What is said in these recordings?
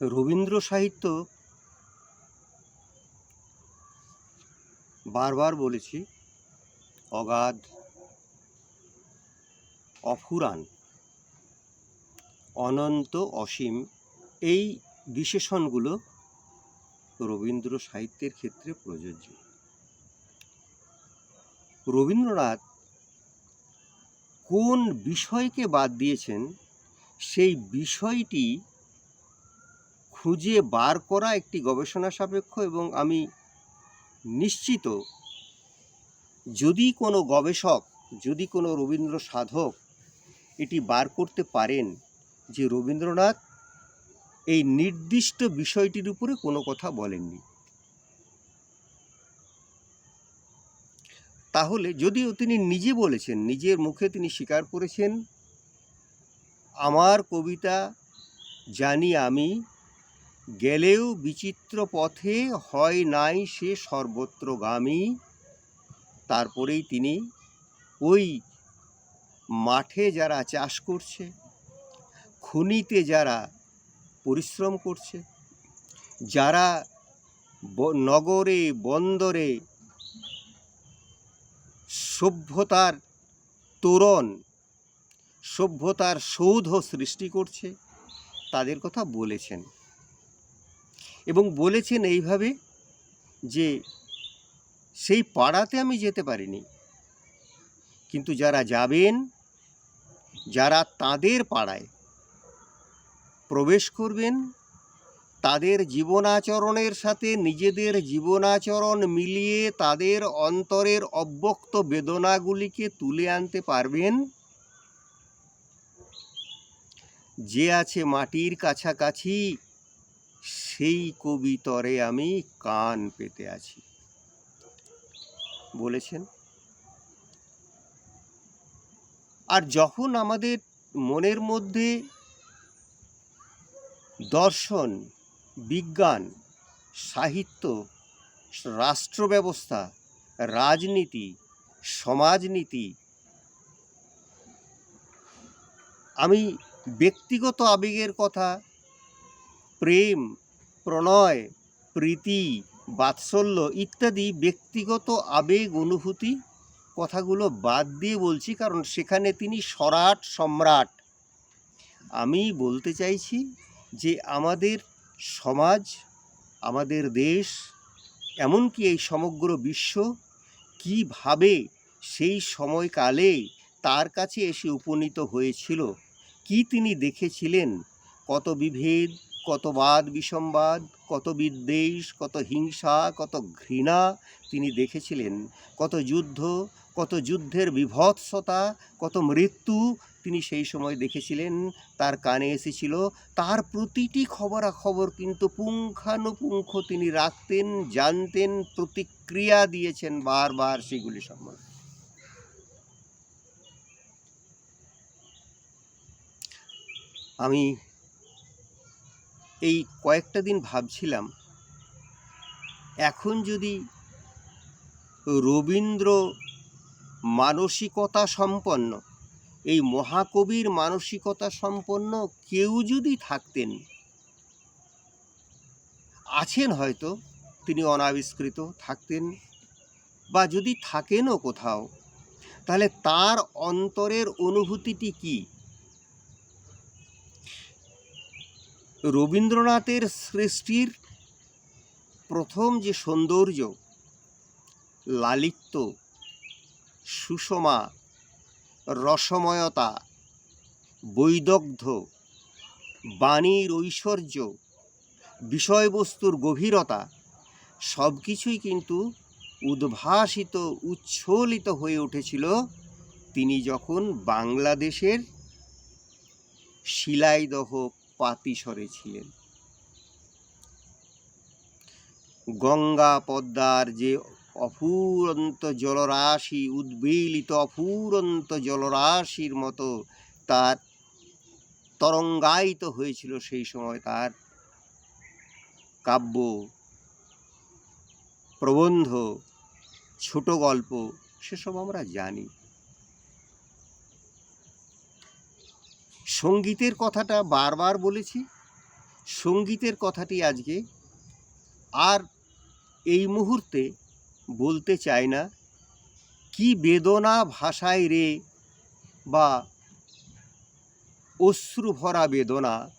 রবীন্দ্র সাহিত্য বারবার বলেছি, অগাধ, অফুরান, অনন্ত অসীম, এই বিশেষণগুলো রবীন্দ্র সাহিত্যের ক্ষেত্রে প্রযোজ্য। রবীন্দ্রনাথ কোন বিষয়কে বাদ দিয়েছেন, সেই বিষয়টি খুঁজে বার করা একটি গবেষণা সাপেক্ষ এবং আমি নিশ্চিত যদি কোনো গবেষক, যদি কোনো রবীন্দ্র সাধক এটি বার করতে পারেন যে রবীন্দ্রনাথ এই নির্দিষ্ট বিষয়টির উপরে কোনো কথা বলেননি। তাহলে যদিও তিনি নিজে বলেছেন, নিজের মুখে তিনি স্বীকার করেছেন, আমার কবিতা জানি আমি গেলেও বিচিত্র পথে হয় নাই সে সর্বত্রগামী। তারপরেই তিনি ওই মাঠে যারা চাষ করছে, খনিতে যারা পরিশ্রম করছে, যারা নগরে, বন্দরে সভ্যতার তোরণ, সভ্যতার সৌধ সৃষ্টি করছে, তাদের কথা বলেছেন। এবং বলেছেন এইভাবে যে সেই পাড়াতে আমি যেতে পারিনি। কিন্তু যারা যাবেন, যারা তাদের পাড়ায় প্রবেশ করবেন, তাদের জীবনাচরণের সাথে নিজেদের জীবনাচরণ মিলিয়ে তাদের অন্তরের অব্যক্ত বেদনাগুলিকে তুলে আনতে পারবেন। যে আছে মাটির কাছাকাছি সেই কবিতরে আমি কান পেতে আছি। বলেছেন। আর যখন আমাদের মনের মধ্যে দর্শন, বিজ্ঞান, সাহিত্য, রাষ্ট্র ব্যবস্থা, রাজনীতি, সমাজনীতি, আমি ব্যক্তিগত আবেগের কথা, প্রেম প্রণয় প্রীতি, বাৎসল্য ইত্যাদি ব্যক্তিগত আবেগ অনুভূতি কথাগুলো বাদ দিয়ে বলছি কারণ সেখানে তিনি সরাট সম্রাট। আমি বলতে চাইছি যে আমাদের সমাজ, আমাদের দেশ, এমনকি এই সমগ্র বিশ্ব কীভাবে সেই সময়কালে তার কাছে এসে উপনীত হয়েছিল, কি তিনি দেখেছিলেন, কত বিভেদ কত বাদ বিসম্বাদ, কত বিদ্বেষ, কত হিংসা, কত ঘৃণা তিনি দেখেছিলেন। কত যুদ্ধ, কত যুদ্ধের বিভৎসতা, কত মৃত্যু তিনি সেই সময় দেখেছিলেন। তার কানে এসেছিল, তার প্রতিটি খবরাখবর কিন্তু পুঙ্খানুপুঙ্খ তিনি রাখতেন, জানতেন, প্রতিক্রিয়া দিয়েছেন বারবার সেগুলি সম্বন্ধে। আমি এই কয়েকটা দিন ভাবছিলাম, এখন যদি রবীন্দ্র মানসিকতা সম্পন্ন, এই মহাকবির মানসিকতা সম্পন্ন কেউ যদি থাকতেন, আছেন হয়তো, তিনি অনাবিষ্কৃত, থাকতেন, বা যদি থাকেনও কোথাও, তাহলে তার অন্তরের অনুভূতিটি কি? রবীন্দ্রনাথের সৃষ্টির প্রথম যে সৌন্দর্য, লালিত্য, সুষমা, রসময়তা, বৈদগ্ধ, বাণীর ঐশ্বর্য, বিষয়বস্তুর গভীরতা সব কিছুই কিন্তু উদ্ভাসিত উচ্ছ্বলিত হয়ে উঠেছিল তিনি যখন বাংলাদেশের শিলাইদহ পাতিসরে ছিলেন। গঙ্গা পদ্মার যে অফুরন্ত জলরাশি, উদ্বেলিত অফুরন্ত জলরাশির মতো তার তরঙ্গায়িত হয়েছিল সেই সময় তার কাব্য, প্রবন্ধ, ছোট গল্প, সেসব আমরা জানি। সঙ্গীতের কথাটা বারবার বলেছি। সঙ্গীতের কথাটি আজকে আর এই মুহূর্তে বলতে চাই না। কি বেদনা ভাষায় রে বা অশ্রু ভরা বেদনা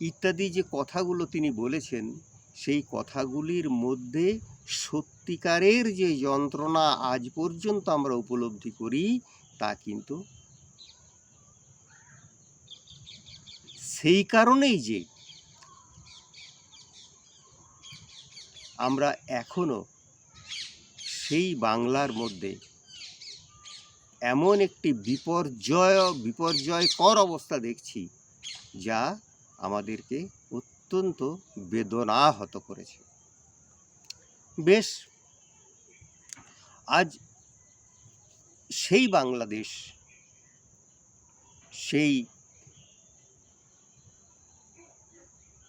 ইত্যাদি যে কথাগুলো তিনি বলেছেন, সেই কথাগুলির মধ্যে সত্যিকারের যে যন্ত্রণা আজ পর্যন্ত আমরা উপলব্ধি করি, তা কিন্তু সেই কারণেই যে আমরা এখনও সেই বাংলার মধ্যে এমন একটি বিপর্যয়, বিপর্যয়কর অবস্থা দেখছি যা আমাদেরকে অত্যন্ত বেদনাহত করেছে। বেশ, আজ সেই বাংলাদেশ, সেই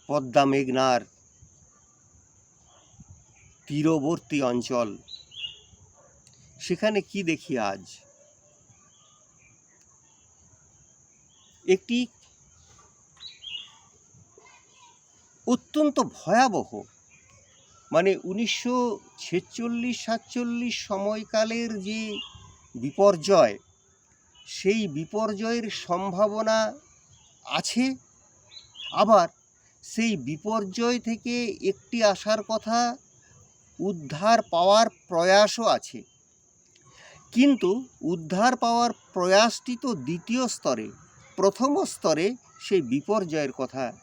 পদ্মা মেঘনার তীরবর্তী অঞ্চল। সেখানে কি দেখি আজ? একটি অত্যন্ত ভয়াবহ মানে উনিশশো ছেচল্লিশ সাতচল্লিশ সময়কালের যে বিপর্যয়, সেই বিপর্যয়ের সম্ভাবনা আছে, আবার সেই বিপর্যয় থেকে একটি আসার কথা উদ্ধার পাওয়ার প্রয়াসও আছে। কিন্তু উদ্ধার পাওয়ার প্রয়াসটি তো দ্বিতীয় স্তরে, প্রথম স্তরে সেই বিপর্যয়ের কথা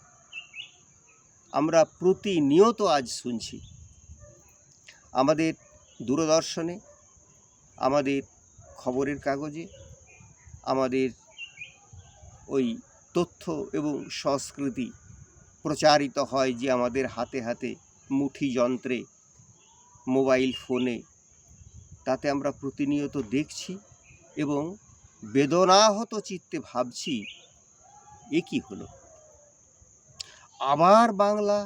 আমরা প্রতিনিয়ত আজ শুনছি। আমাদের দূরদর্শনে, আমাদের খবরের কাগজে, আমাদের ওই তথ্য এবং সংস্কৃতি প্রচারিত হয় যে আমাদের হাতে হাতে মুঠি যন্ত্রে, মোবাইল ফোনে। তাতে আমরা প্রতিনিয়ত দেখছি এবং বেদনাহত চিত্তে ভাবছি, এ কি হলো? আবার বাংলা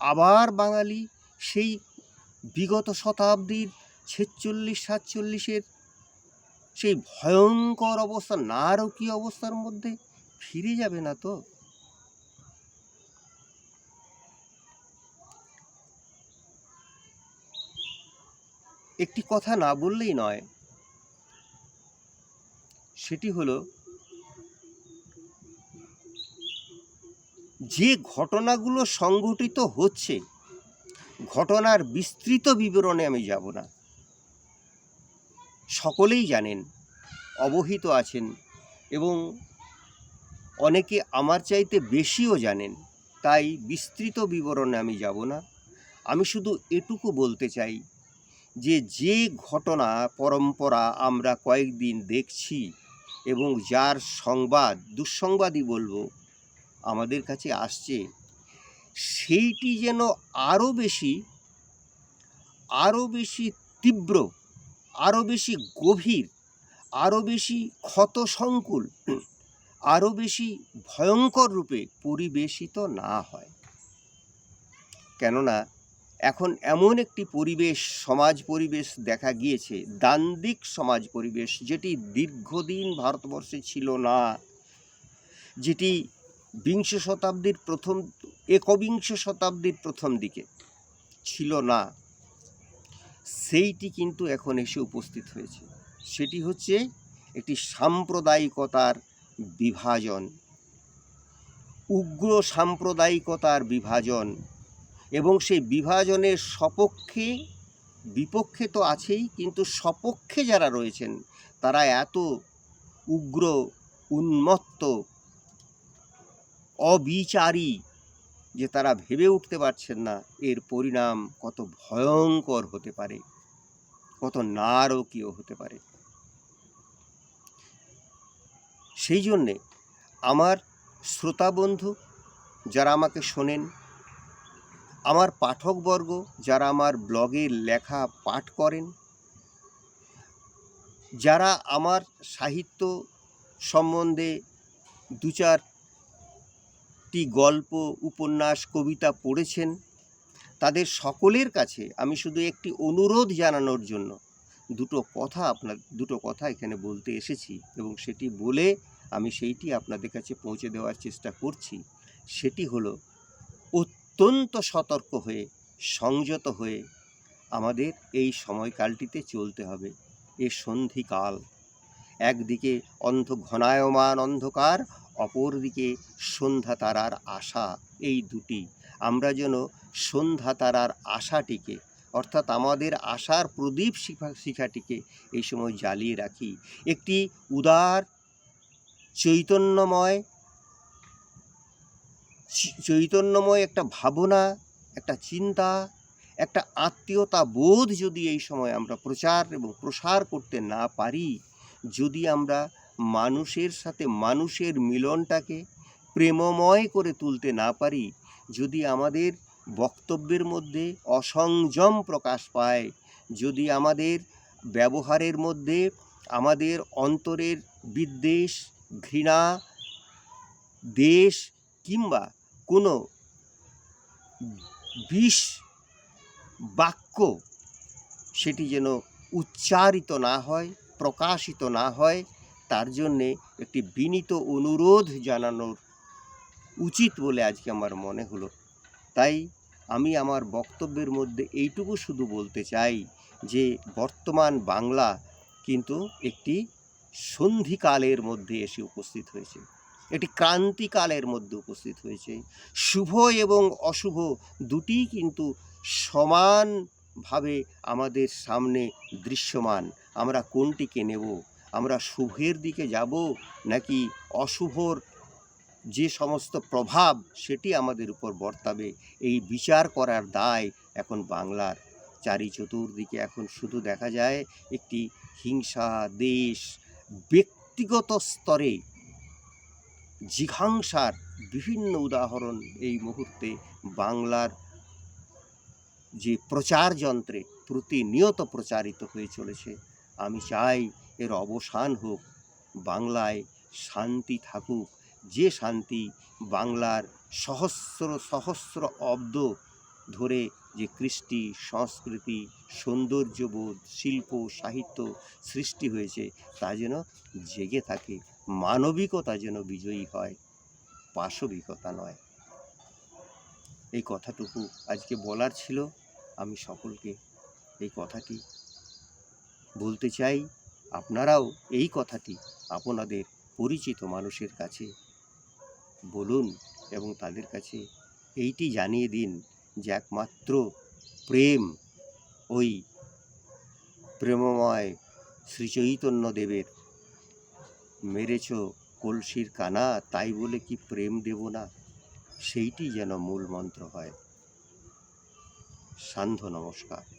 আবার বাঙালি সেই বিগত শতাব্দীর ছেচল্লিশ, সাতচল্লিশের সেই ভয়ঙ্কর অবস্থা, নারকীয় অবস্থার মধ্যে ফিরে যাবে না তো? একটি কথা না বললেই নয়। সেটি হলো, যে ঘটনাগুলো সংঘটিত হচ্ছে, ঘটনার বিস্তৃত বিবরণে আমি যাব না। সকলেই জানেন, অবহিত আছেন এবং অনেকে আমার চাইতে বেশিও জানেন, তাই বিস্তৃত বিবরণে আমি যাব না। আমি শুধু এটুকু বলতে চাই যে যে ঘটনা পরম্পরা আমরা কয়েকদিন দেখছি এবং যার সংবাদ, দুঃসংবাদই বলব, আমাদের কাছে আসছে, সেইটি যেন আরও বেশি আরও বেশি তীব্র আরও বেশি গভীর আরও বেশি ক্ষত সংকুল আরও বেশি ভয়ঙ্কর রূপে পরিবেশিত না হয়। কেননা এখন এমন একটি পরিবেশ, সমাজ পরিবেশ দেখা গিয়েছে দান্দিক সমাজ পরিবেশ, যেটি দীর্ঘদিন ভারতবর্ষে ছিল না। যেটি বিংশ শতাব্দীর প্রথম, একবিংশ শতাব্দীর প্রথম দিকে ছিল না। সেইটি কিন্তু এখন এসে উপস্থিত হয়েছে। সেটি হচ্ছে একটি সাম্প্রদায়িকতার বিভাজন। উগ্র সাম্প্রদায়িকতার বিভাজন। এবং সেই বিভাজনের সপক্ষে বিপক্ষে তো আছেই, কিন্তু সপক্ষে যারা রয়েছেন, তারা এত উগ্র, উন্মত্ত, অবিচারী যে তারা ভেবে উঠতে পারছেন না, এর পরিণাম কত ভয়ঙ্কর হতে পারে, কত নারকীয় হতে পারে। সেই জন্যে আমার শ্রোতা বন্ধু যারা আমাকে শোনেন আমার পাঠকবর্গ যারা আমার ব্লগের লেখা পাঠ করেন, যারা আমার সাহিত্য সম্বন্ধে দু চারটি গল্প, উপন্যাস, কবিতা পড়েছেন, তাদের সকলের কাছে আমি শুধু একটি অনুরোধ জানানোর জন্য দুটো কথা আপনার, দুটো কথা এখানে বলতে এসেছি এবং সেটি বলে আমি সেইটি আপনাদের কাছে পৌঁছে দেওয়ার চেষ্টা করছি। সেটি হলো অত্যন্ত সতর্ক হয়ে, সংযত হয়ে আমাদের এই সময়কালটিতে চলতে হবে। এ সন্ধিকাল। একদিকে অন্ধ ঘনায়মান অন্ধকার, অপরদিকে সন্ধ্যা তারার আশা, এই দুটি। আমরা যেন সন্ধ্যা তারার আশাটিকে, অর্থাৎ আমাদের আশার প্রদীপ শিখা, শিখাটিকে এই সময় জ্বালিয়ে রাখি। একটি উদার, চৈতন্যময় চৈতন্যময় একটা ভাবনা, একটা চিন্তা, একটা আত্মীয়তা বোধ যদি এই সময় আমরা প্রচার এবং প্রসার করতে না পারি, যদি আমরা মানুষের সাথে মানুষের মিলনটাকে প্রেমময় করে তুলতে না পারি, যদি আমাদের বক্তব্যের মধ্যে অসংযম প্রকাশ পায়, যদি আমাদের ব্যবহারের মধ্যে আমাদের অন্তরের বিদ্বেষ, ঘৃণা, দেশ কিংবা কোনো বিষ বাক্য সেটি যেন উচ্চারিত না হয়, প্রকাশিত না হয়, তার জন্যে একটি বিনীত অনুরোধ জানানোর উচিত বলে আজকে আমার মনে হলো। তাই আমি আমার বক্তব্যের মধ্যে এইটুকু শুধু বলতে চাই যে, বর্তমান বাংলা কিন্তু একটি সন্ধিকালের মধ্যে এসে উপস্থিত হয়েছে। একটি ক্রান্তিকালের মধ্যে উপস্থিত হয়েছে। শুভ এবং অশুভ দুটিই কিন্তু সমানভাবে আমাদের সামনে দৃশ্যমান। আমরা কোনটিকে নেব? আমরা শুভের দিকে যাব নাকি অশুভর যে সমস্ত প্রভাব সেটি আমাদের উপর বর্তাবে? এই বিচার করার দায় এখন বাংলার। চারি চতুর্দিকে এখন শুধু দেখা যায় একটি হিংসা দেশ ব্যক্তিগত স্তরে জিঘাংসার বিভিন্ন উদাহরণ এই মুহূর্তে বাংলার যে প্রচার যন্ত্রে প্রতিনিয়ত প্রচারিত হয়ে চলেছে। আমি চাই এর অবসান হোক, বাংলায় শান্তি থাকুক। যে শান্তি বাংলার সহস্র সহস্র অব্দ ধরে যে কৃষ্টি, সংস্কৃতি, সৌন্দর্যবোধ, শিল্প, সাহিত্য সৃষ্টি হয়েছে, তা যেন জেগে থাকে। মানবিকতা যেন বিজয়ী হয়, পাশবিকতা নয়। এই কথাটুকু আজকে বলার ছিল। আমি সকলকে এই কথাটি বলতে চাই, আপনারাও এই কথাটি আপনাদের পরিচিত মানুষের কাছে বলুন এবং তাদের কাছে এইটি জানিয়ে দিন যে একমাত্র প্রেম ওই প্রেমময় শ্রীচৈতন্য দেবের মেরেছ কলসির কানা, তাই বলে কি প্রেম দেব না? সেইটি যেন মূল মন্ত্র হয়। সান্ধ্য নমস্কার।